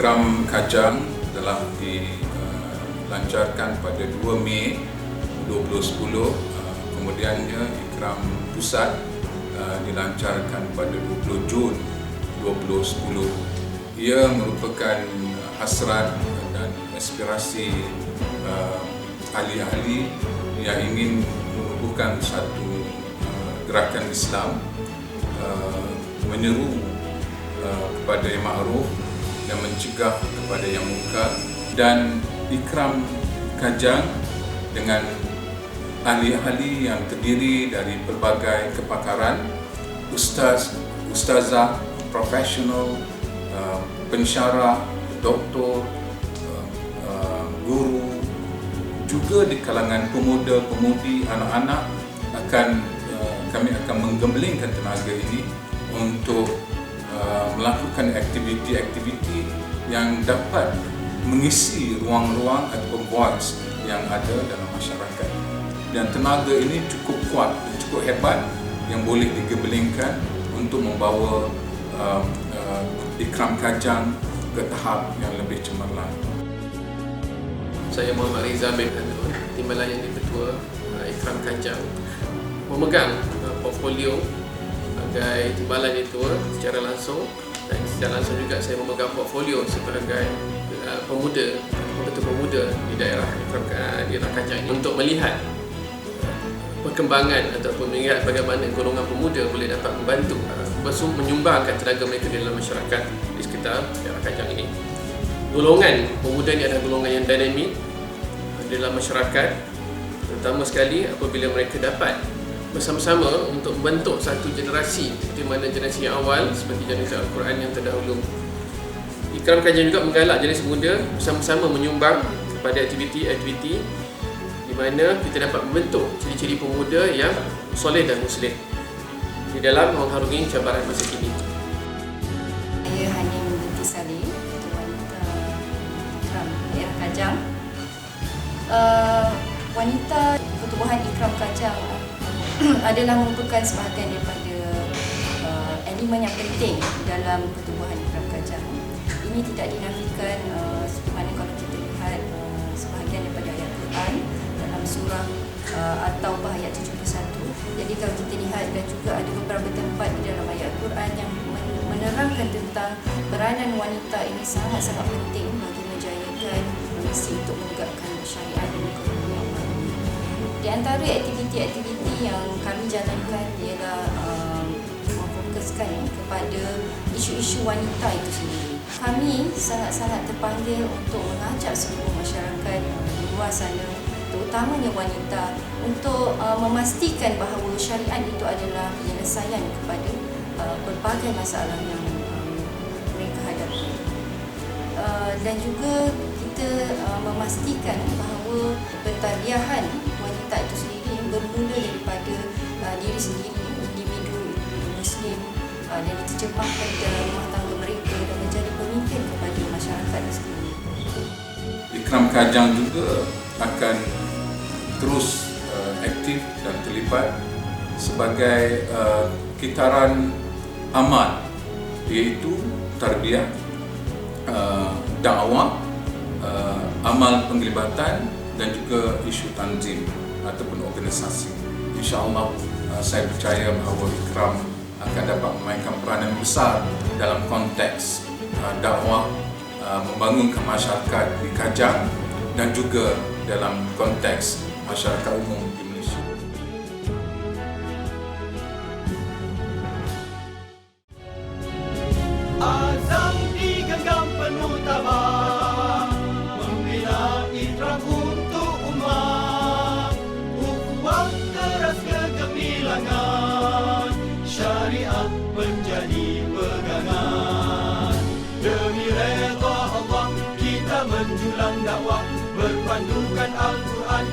Ikram Kajang telah dilancarkan pada 2 Mei 2010 uh, kemudiannya Ikram Pusat uh, dilancarkan pada 20 Jun 2010 ia merupakan hasrat dan aspirasi uh, ahli-ahli yang ingin menubuhkan satu gerakan Islam menyeru kepada yang ma'ruf dan mencegah kepada yang munkar dan ikram kajang dengan ahli-ahli yang terdiri dari pelbagai kepakaran ustaz, ustazah, profesional, uh, pensyarah, doktor, uh, uh, guru juga di kalangan pemuda-pemudi, anak-anak akan kami akan menggemblengkan tenaga ini untuk Uh, melakukan aktiviti-aktiviti yang dapat mengisi ruang-ruang atau voice yang ada dalam masyarakat. Dan tenaga ini cukup kuat dan cukup hebat yang boleh digebelingkan untuk membawa uh, uh, ikram kajang ke tahap yang lebih cemerlang. Saya Muhammad Riza bin Hanun, Timbalan yang Ketua uh, Ikram Kajang memegang uh, portfolio sebagai timbalan itu secara langsung. Dan secara langsung juga saya memegang portfolio sebagai uh, pemuda betul pemuda di daerah di daerah Kacang ini. Untuk melihat perkembangan ataupun melihat bagaimana golongan pemuda boleh dapat membantu uh, menyumbangkan tenaga mereka di dalam masyarakat di sekitar daerah Kacang ini. Golongan pemuda ini adalah golongan yang dinamik di dalam masyarakat. Terutama sekali apabila mereka dapat bersama-sama untuk membentuk satu generasi seperti mana generasi yang awal seperti generasi Al-Quran yang terdahulu. Ikram kajian juga menggalak jenis muda bersama-sama menyumbang kepada aktiviti-aktiviti di mana kita dapat membentuk ciri-ciri pemuda yang soleh dan muslim di dalam mengharungi cabaran masa kini. Saya hanya binti Saleh, wanita Ikram Daerah Kajang. Uh, wanita pertubuhan Ikram Kajang adalah merupakan sebahagian daripada uh, elemen yang penting dalam pertumbuhan ikram kajang. Ini tidak dinafikan uh, seperti mana kalau kita lihat uh, sebahagian daripada ayat Quran dalam surah uh, atau ayat 71. Jadi kalau kita lihat dan juga ada beberapa tempat di dalam ayat Quran yang menerangkan tentang peranan wanita ini sangat-sangat penting bagi menjayakan misi untuk menegakkan syariat dan kehukuman di antara aktiviti-aktiviti yang kami jalankan ialah um, memfokuskan kepada isu-isu wanita itu sendiri. Kami sangat-sangat terpanggil untuk mengajak seluruh masyarakat di luar sana terutamanya wanita untuk uh, memastikan bahawa syariat itu adalah penyelesaian kepada uh, pelbagai masalah yang um, mereka hadapi. Uh, dan juga kita uh, memastikan bahawa pentarbiahan wanita itu sendiri bermula daripada uh, diri sendiri individu muslim uh, dan diterjemahkan dalam rumah tangga mereka dan menjadi pemimpin kepada masyarakat di sendiri. Ikram Kajang juga akan terus uh, aktif dan terlibat sebagai uh, kitaran amal iaitu tarbiyah uh, dakwah uh, amal penglibatan dan juga isu tanzim ataupun organisasi. InsyaAllah uh, saya percaya bahawa Ikram akan dapat memainkan peranan besar dalam konteks uh, dakwah uh, membangunkan masyarakat di Kajang dan juga dalam konteks masyarakat umum Berpandukan Al-Quran